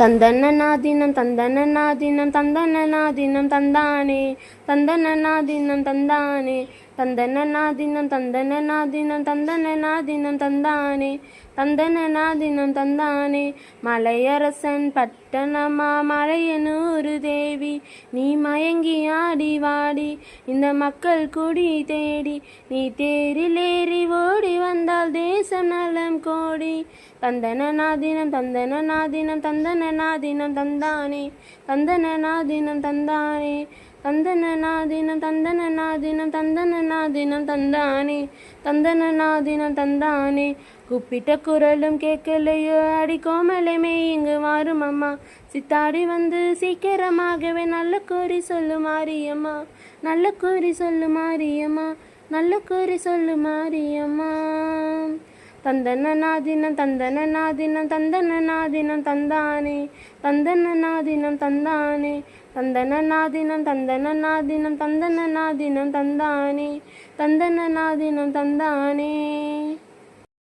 தந்தன நாதினம் தந்தன நாதினம் தந்தன நாதினம் தந்தானே தந்தன நாதினம் தந்தானே தந்தன நாதினம் தந்தன. நாதினம் தந்தன நாதினம் தந்தானே தந்தன நாதினம் தந்தானே மலையரசன் பட்டணமா மலையனூறு தேவி நீ மயங்கி ஆடி வாடி இந்த மக்கள் குடி தேடி நீ தேரிலேறிவோ தேசம் நலம் கோடி. தந்தன நாதினம் தந்தன நாதினம் தந்தன நாதினம் தந்தானே. தந்தன நாதினம் தந்தானே. தந்தன நாதினம் தந்தன நாதினம் தந்தன நாதினம் தந்தானே. தந்தன நாதினம் தந்தானே. கூப்பிட்ட குரலும் கேட்கலையோ? அடி கோமலமே இங்கு வாரும் அம்மா. சித்தாடி வந்து சீக்கிரமாகவே நல்ல கூறி சொல்லு மாரியம்மா நல்ல கூறி சொல்லு மாரியம்மா நல்ல கூறி சொல்லு மாரியம்மா தந்தன நாதினம் தந்தன நாதினம் தந்தன நாதினம் தந்தானே தந்தன நாதினம் தந்தானே தந்தன நாதினம் தந்தன நாதினம் தந்தன நாதினம் தந்தானே தந்தன நாதினம் தந்தானே.